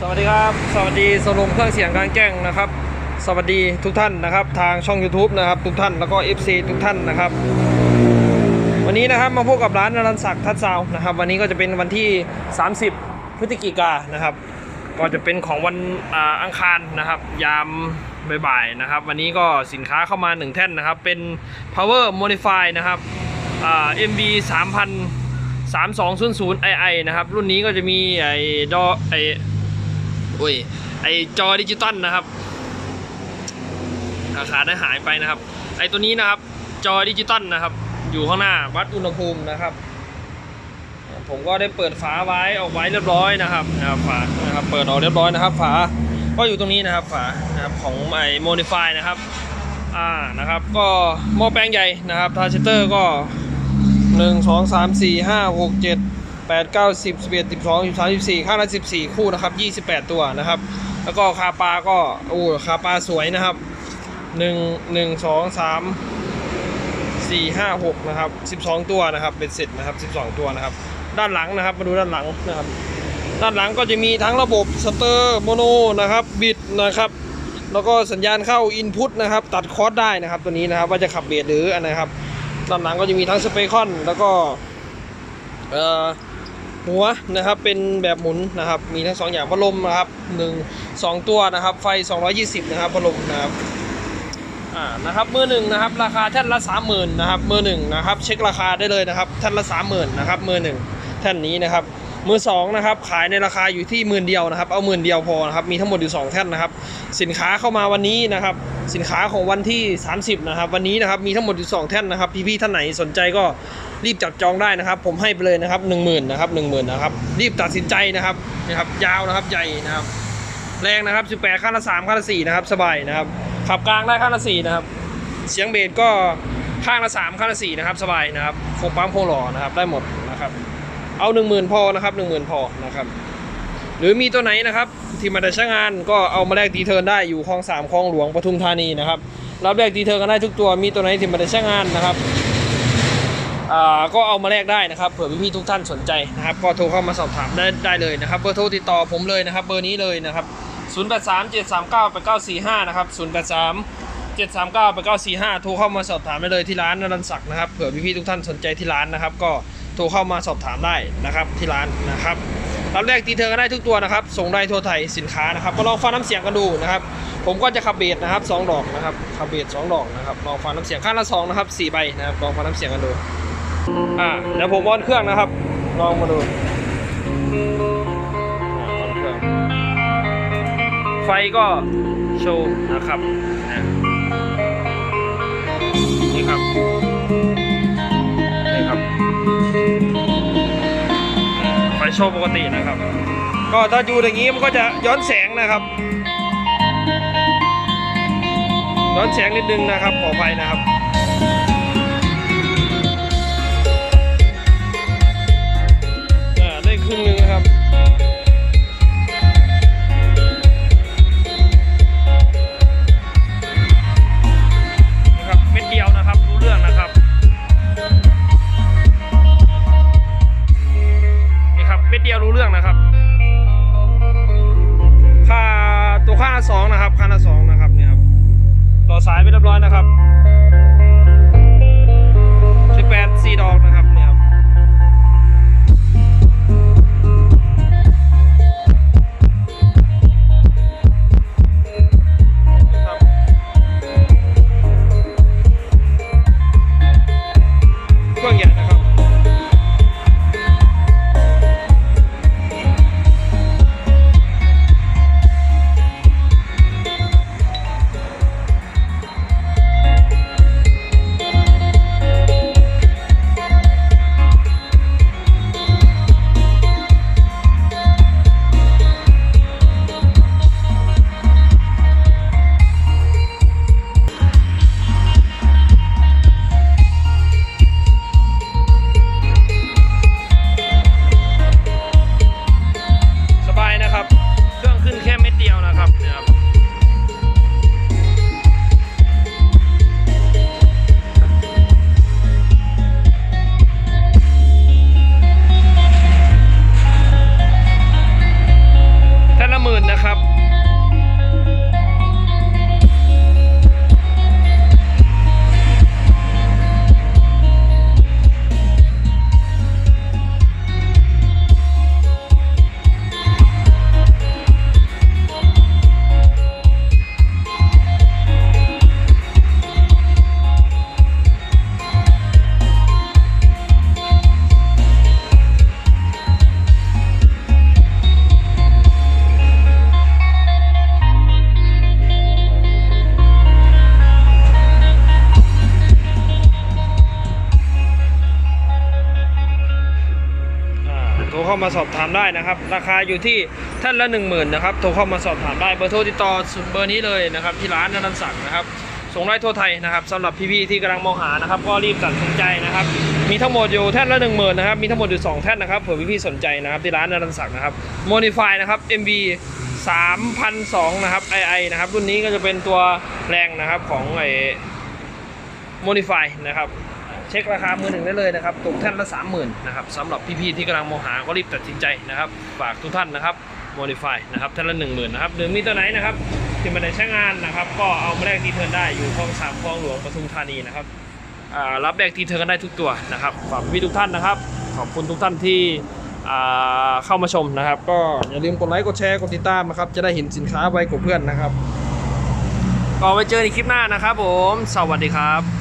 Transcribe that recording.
สวัสดีครับ สวัสดีสรุปเครื่องเสียงกลางแจ้งนะครับ สวัสดีทุกท่านนะครับ ทางช่อง YouTube นะครับ ทุกท่านแล้วก็ FC ทุกท่านนะครับ วันนี้นะครับมาพบกับร้านนรันศักดิ์ทัดซาวนะครับ วันนี้ก็จะเป็นวันที่ 30 พฤศจิกายนนะครับ ก็จะเป็นของวันอ,อังคารนะครับ ยามบ่ายๆนะครับ วันนี้ก็สินค้าเข้ามา 1 แท่นนะครับ เป็น power modify นะครับอ่า MB 3000 3200 II นะครับ รุ่นนี้ก็จะมีไอ้ดอไอ อ้ยไอจอดิจิตอลนะครับราคาได้หายไปนะครับ ไอตัวนี้นะครับ จอดิจิตอลนะครับ อยู่ข้างหน้าวัดอุณหภูมินะครับ ผมก็ได้เปิดฝาไว้ออกไว้เรียบร้อยนะครับนะครับฝานะครับเปิดออกเรียบร้อยนะครับ ฝาก็อยู่ตรงนี้นะครับฝานะครับของไอโมดิฟายนะครับอ่านะครับ ก็หม้อแปลงใหญ่นะครับทาร์เชเตอร์ก็หนึ่งสองสามสี่ห้าหกเจ็ด แปดเก้าสิบสิบเอ็ดสิบสองสิบสามสิบสี่ข้างละสิบสี่คู่นะครับยี่สิบแปดตัวนะครับ แล้วก็คาปลาก็โอ้คาปลาสวยนะครับหนึ่งหนึ่งสองสามสี่ห้าหกนะครับสิบสองตัวนะครับเป็นเสร็จนะครับสิบสองตัวนะครับ ด้านหลังนะครับมาดูด้านหลังนะครับด้านหลังก็จะมีทั้งระบบสเตอร์โมโนนะครับบิดนะครับ แล้วก็สัญญาณเข้าอินพุตนะครับ ตัดคอร์สได้นะครับ ตัวนี้นะครับว่าจะขับเบสหรืออันนะครับ ด้านหลังก็จะมีทั้งสเปคอนแล้วก็เอ่อ หัวนะครับเป็นแบบหมุนนะครับ มีทั้งสองอย่างพัดลมนะครับหนึ่งสองตัวนะครับ ไฟ 220 นะครับพัดลมนะครับอ่านะครับมือหนึ่งนะครับ ราคาแท่นละ30,000นะครับมือหนึ่งนะครับเช็คราคาได้เลยนะครับแท่นละ30,000นะครับมือหนึ่งแท่นนี้นะครับมือสองนะครับขายในราคาอยู่ที่หมื่นเดียวนะครับ เอาหมื่นเดียวพอนะครับมีทั้งหมดอยู่สองแท่นนะครับ สินค้าเข้ามาวันนี้นะครับ สินค้าของวันที่ 30 นะครับ วันนี้นะครับมีทั้งหมดอยู่ 2 แท่นนะครับพี่ๆท่านไหนสนใจก็ รีบจับจองได้นะครับ ผมให้ไปเลยนะครับ1 0,000นะครับ10,000นะครับ รีบตัดสินใจนะครับนะครับ ยาวนะครับใหญ่นะครับ แรงนะครับ18ข้างละ3ข้างละ4นะครับ สบายนะครับ ขับกลางได้ข้างละ4นะครับ เสียงเบสก็ข้างละ3ข้างละ4นะครับสบายนะครับโคงปั๊มโคงหล่อนะครับ ได้หมดนะครับ เอา1 0,000พอนะครับ10,000พอนะครับหรือมีตัวไหนนะครับที่มาได้ใช้งานก็เอามาแลกดีเทิร์นได้อยู่คลองสามคลองหลวงปทุมธานีนะครับรับแลกดีเทิร์นกันได้ทุกตัวมีตัวไหนที่มาได้ใช้งานนะครับ ก็เอามาแลกได้นะครับเผื่อพี่ๆทุกท่านสนใจนะครับ ก็โทรเข้ามาสอบถามได้ได้เลยนะครับเบอร์โทรติดต่อผมเลยนะครับ เบอร์นี้เลยนะครับ 083 739 8945 นะครับ 083 739 8945 โทรเข้ามาสอบถามได้เลยที่ร้านนรันศักดิ์นะครับเผื่อพี่ๆทุกท่านสนใจที่ร้านนะครับ ก็โทรเข้ามาสอบถามได้นะครับที่ร้านนะครับรับแรกตีเธอก็ได้ทุกตัวนะครับ ส่งได้ทั่วไทยสินค้านะครับมาลองฟังน้ำเสียงกันดูนะครับ ผมก็จะขับเบสนะครับสองดอกนะครับขับเบสสองดอกนะครับลองฟังน้ำเสียงข้างละสองนะครับสี่ใบนะครับลองฟังน้ำเสียงกันดู อ่าเดี๋ยวผมออนเครื่องนะครับ ลองมาดูอ่าออนเครื่องไฟก็โชว์นะครับนะนี่ครับนี่ครับ ไฟโชว์ปกตินะครับ ก็ถ้าอยู่อย่างนี้มันก็จะย้อนแสงนะครับ ย้อนแสงนิดนึงนะครับขออภัยนะครับ่อสายไปเรียบร้อยนะครับ มาสอบถามได้นะครับ ราคาอยู่ที่ท่านละ 1 0,000นะครับโทรเข้ามาสอบถามได้เบอร์โทรติดต่อเบอร์นี้เลยนะครับที่ร้านนันศักดิ์นะครับส่งได้ทั่วไทยนะครับสำหรับพี่ๆที่กำลังมองหานะครับ ก็รีบตัดสินใจนะครับ มีทั้งหมดอยู่แท่นละ 1 0,000นะครับมีทั้งหมดอยู่ 2 แท่นนะครับเผื่อพี่ๆสนใจนะครับที่ร้านนันศักดิ์นะครับโมดิฟายนะครับ MB 3,002นะครับ II นะครับรุ่นนี้ก็จะเป็นตัวแรงนะครับของไอโมดิฟายนะครับ เช็คราคามือหนึ่งได้เลยนะครับตกแท่นละ 30,000นะครับสำหรับพี่ๆที่กำลังมองหาก็รีบตัดสินใจนะครับฝากทุกท่านนะครับโมดิฟายนะครับแท่นละ 10,000นะครับหรือมีตัวไหนนะครับที่มันได้ใช้งานนะครับ ก็เอามาแลกทีเทิร์นได้อยู่คลองสามคลองหลวงปทุมธานีนะครับรับแลกทีเทิร์นกันได้ทุกตัวนะครับฝากพี่ทุกท่านนะครับ ขอบคุณทุกท่านที่เข้ามาชมนะครับ ก็อย่าลืมกดไลค์กดแชร์กดติดตามนะครับจะได้เห็นสินค้าไว้กับเพื่อนนะครับก็ไว้เจอในคลิปหน้านะครับผม สวัสดีครับ